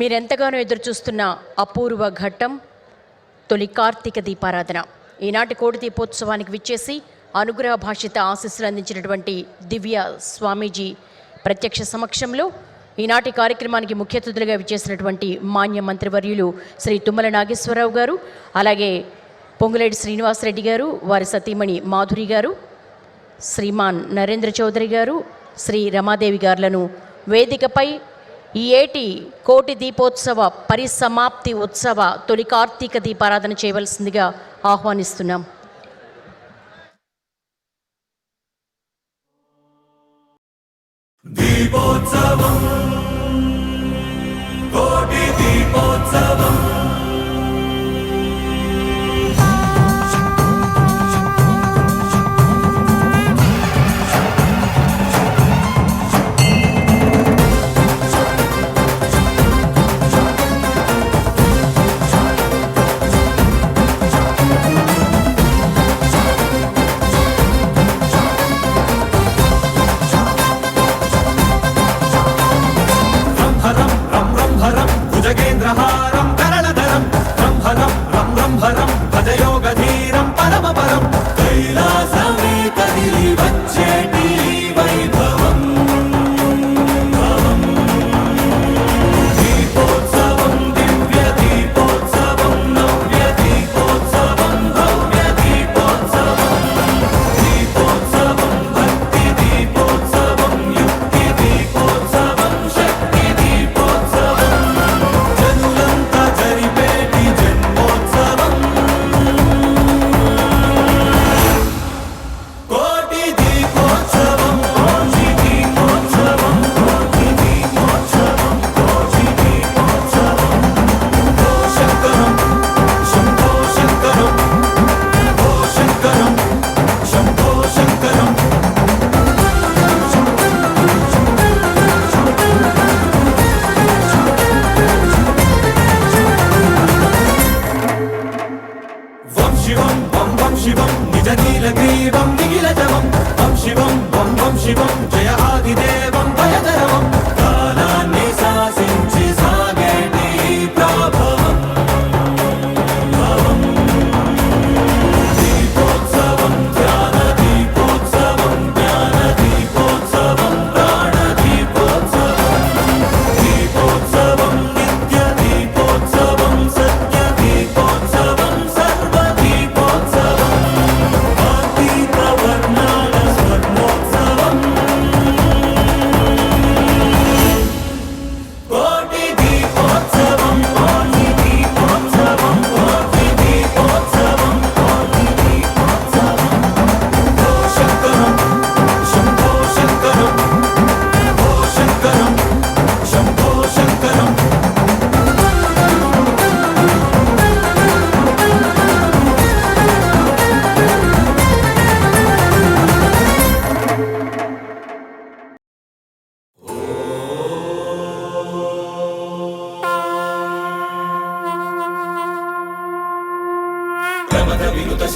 మీరెంతగానో ఎదురు చూస్తున్న అపూర్వ ఘట్టం తొలి కార్తీక దీపారాధన. ఈనాటి కోడి దీపోత్సవానికి విచ్చేసి అనుగ్రహ భాషిత ఆశీస్సులు అందించినటువంటి దివ్య స్వామీజీ ప్రత్యక్ష సమక్షంలో ఈనాటి కార్యక్రమానికి ముఖ్య అతిథులుగా విచ్చేసినటువంటి మాన్య మంత్రివర్యులు శ్రీ తుమ్మల నాగేశ్వరరావు గారు అలాగే పొంగులేటి శ్రీనివాసరెడ్డి గారు వారి సతీమణి మాధురి గారు శ్రీమాన్ నరేంద్ర చౌదరి గారు శ్రీ రమాదేవి గారులను వేదికపై ఈ ఏటి కోటి దీపోత్సవ పరిసమాప్తి ఉత్సవ తొలి కార్తీక దీపారాధన చేయవలసిందిగా ఆహ్వానిస్తున్నాం. దీపోత్సవం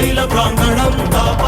శైల ప్రాంగణం తాప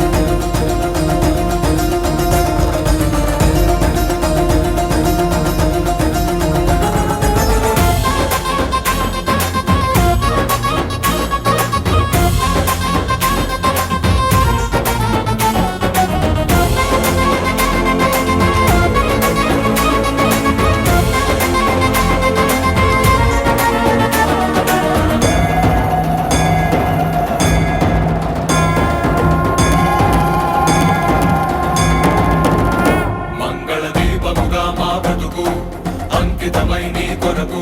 మా బ్రతుకు అంకితమై నీ కొరకు.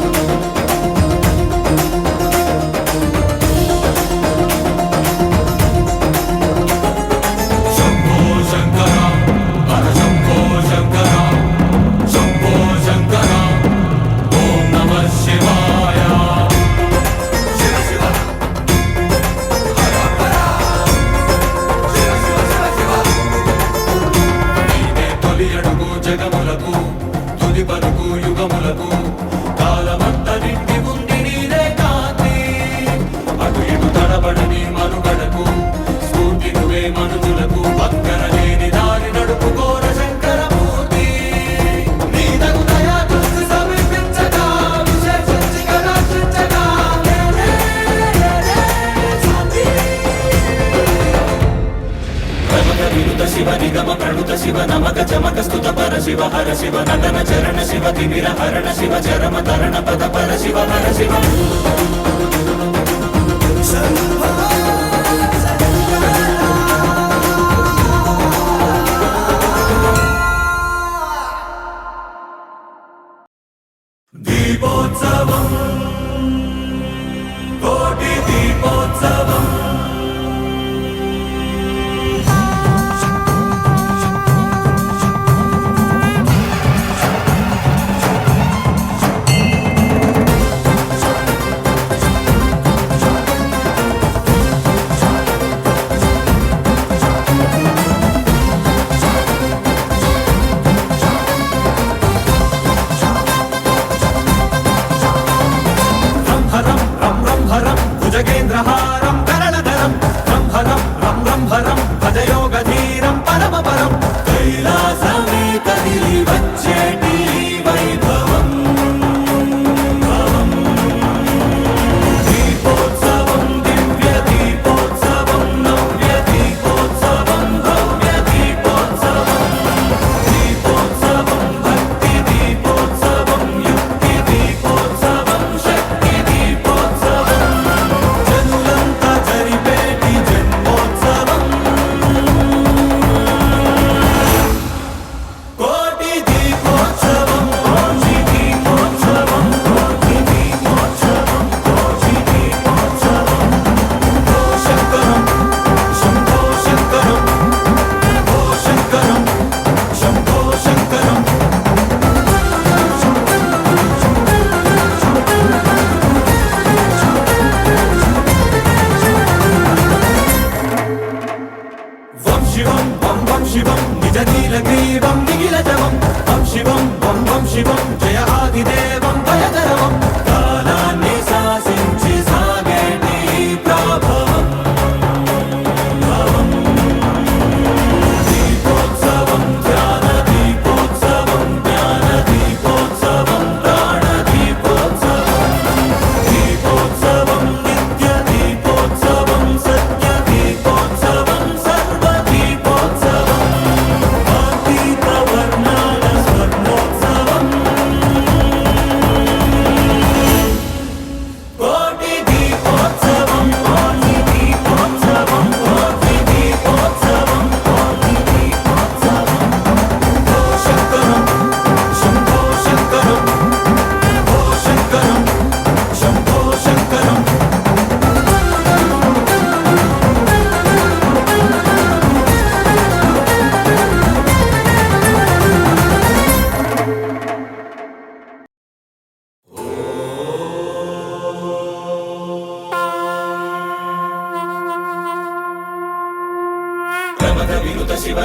చమక చమక స్తుత పర శివ హర శివ నదన చరణ శివ తిమిర హరణ శివ చరమ తరణ పద పర శివ హర శివ.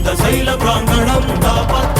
இந்த சைல பிராங்கணம் காப்பாற்ற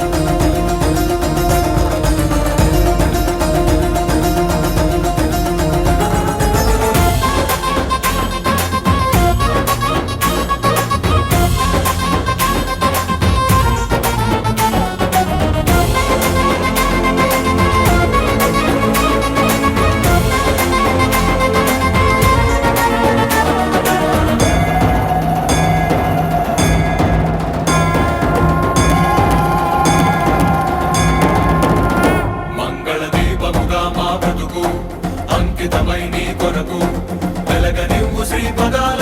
కొరకు అంకితమై నీ కొరకు వెలగనివ్వు శ్రీ పదాల